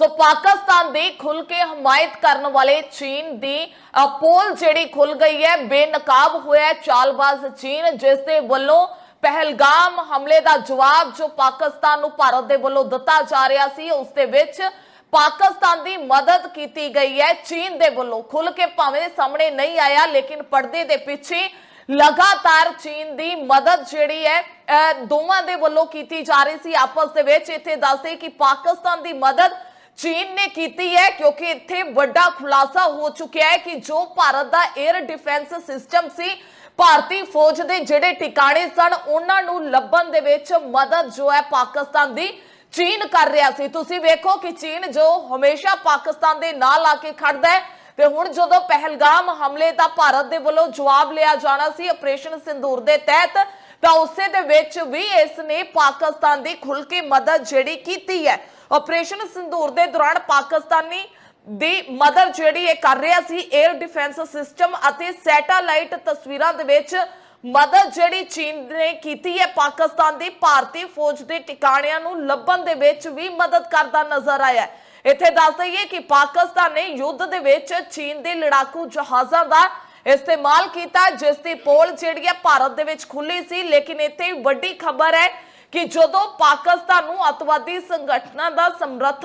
ਸੋ ਪਾਕਿਸਤਾਨ ਦੀ ਖੁੱਲ ਕੇ ਹਮਾਇਤ ਕਰਨ ਵਾਲੇ ਚੀਨ ਦੀ ਪੋਲ ਜਿਹੜੀ ਖੁੱਲ ਗਈ ਹੈ ਬੇਨਕਾਬ ਹੋਇਆ ਚਾਲਬਾਜ਼ ਚੀਨ ਜਿਸ ਦੇ ਵੱਲੋਂ ਪਹਿਲਗਾਮ ਹਮਲੇ ਦਾ ਜਵਾਬ ਜੋ ਪਾਕਿਸਤਾਨ ਨੂੰ ਭਾਰਤ ਦੇ ਵੱਲੋਂ ਦਿੱਤਾ ਜਾ ਰਿਹਾ ਸੀ ਉਸ ਦੇ ਵਿੱਚ ਪਾਕਿਸਤਾਨ ਦੀ ਮਦਦ ਕੀਤੀ ਗਈ ਹੈ। ਚੀਨ ਦੇ ਵੱਲੋਂ ਖੁੱਲ ਕੇ ਭਾਵੇਂ ਸਾਹਮਣੇ ਨਹੀਂ ਆਇਆ ਲੇਕਿਨ ਪਰਦੇ ਦੇ ਪਿੱਛੇ ਲਗਾਤਾਰ ਚੀਨ ਦੀ ਮਦਦ ਜਿਹੜੀ ਹੈ ਅਹ, ਦੋਵਾਂ ਦੇ ਵੱਲੋਂ ਕੀਤੀ ਜਾ ਰਹੀ ਸੀ। ਆਪਸ ਦੇ ਵਿੱਚ ਇੱਥੇ ਦੱਸਦੇ ਕਿ ਪਾਕਿਸਤਾਨ ਦੀ ਮਦਦ ਚੀਨ ਨੇ ਕੀਤੀ ਹੈ ਕਿਉਂਕਿ ਇੱਥੇ ਵੱਡਾ ਖੁਲਾਸਾ ਹੋ ਚੁੱਕਿਆ ਹੈ ਕਿ ਜੋ ਭਾਰਤ ਦਾ 에ਅਰ ਡਿਫੈਂਸ ਸਿਸਟਮ ਸੀ, ਭਾਰਤੀ ਫੌਜ ਦੇ ਜਿਹੜੇ ਟਿਕਾਣੇ ਸਨ, ਉਹਨਾਂ ਨੂੰ ਲੱਭਣ ਦੇ ਵਿੱਚ ਮਦਦ ਜੋ ਹੈ ਪਾਕਿਸਤਾਨ ਦੀ ਚੀਨ ਕਰ ਰਿਹਾ ਸੀ। ਤੁਸੀਂ ਵੇਖੋ ਕਿ ਚੀਨ ਜੋ ਹਮੇਸ਼ਾ ਪਾਕਿਸਤਾਨ ਦੇ ਨਾਲ ਆ ਕੇ ਖੜਦਾ ਹੈ ਤੇ ਹੁਣ ਜਦੋਂ ਪਹਿਲਗਾਮ ਹਮਲੇ ਦਾ ਭਾਰਤ ਦੇ ਵੱਲੋਂ ਜਵਾਬ ਲਿਆ ਜਾਣਾ ਸੀ ਆਪਰੇਸ਼ਨ ਸਿੰਦੂਰ ਦੇ ਤਹਿਤ, ਤਾਂ ਉਸੇ ਦੇ ਵਿੱਚ ਵੀ ਇਸ ਨੇ ਪਾਕਿਸਤਾਨ ਦੀ ਖੁੱਲ ਕੇ ਮਦਦ ਜਿਹੜੀ ਕੀਤੀ ਹੈ। ਆਪਰੇਸ਼ਨ ਸਿੰਦੂਰ ਦੇ ਦੌਰਾਨ ਪਾਕਿਸਤਾਨੀ ਦੀ ਮਦਦ ਜਿਹੜੀ ਇਹ ਕਰ ਰਿਹਾ ਸੀ 에ਅਰ ਡਿਫੈਂਸ ਸਿਸਟਮ ਅਤੇ ਸੈਟੇਲਾਈਟ ਤਸਵੀਰਾਂ ਦੇ ਵਿੱਚ ਮਦਦ ਜਿਹੜੀ ਚੀਨ ਨੇ ਕੀਤੀ ਹੈ, ਪਾਕਿਸਤਾਨ ਦੀ ਭਾਰਤੀ ਫੌਜ ਦੇ ਟਿਕਾਣਿਆਂ ਨੂੰ ਲੱਭਣ ਦੇ ਵਿੱਚ ਵੀ ਮਦਦ ਕਰਦਾ ਨਜ਼ਰ ਆਇਆ ਇੱਥੇ ਦੱਸ ਦਈਏ ਕਿ ਪਾਕਿਸਤਾਨ ਨੇ ਯੁੱਧ ਦੇ ਵਿੱਚ ਚੀਨ ਦੇ ਲੜਾਕੂ ਜਹਾਜ਼ਾਂ ਦਾ ਇਸਤੇਮਾਲ ਕੀਤਾ, ਜਿਸ ਦੀ ਪੋਲ ਜਿਹੜੀ ਹੈ ਭਾਰਤ ਦੇ ਵਿੱਚ ਖੁੱਲੀ ਸੀ, ਲੇਕਿਨ ਇੱਥੇ ਵੱਡੀ ਖਬਰ ਹੈ ਕਿ ਜਦੋਂ ਪਾਕਿਸਤਾਨ ਨੂੰ ਅਤਵਾਦੀ ਸੰਗਠਨਾਂ ਦਾ ਸਮਰਥਨ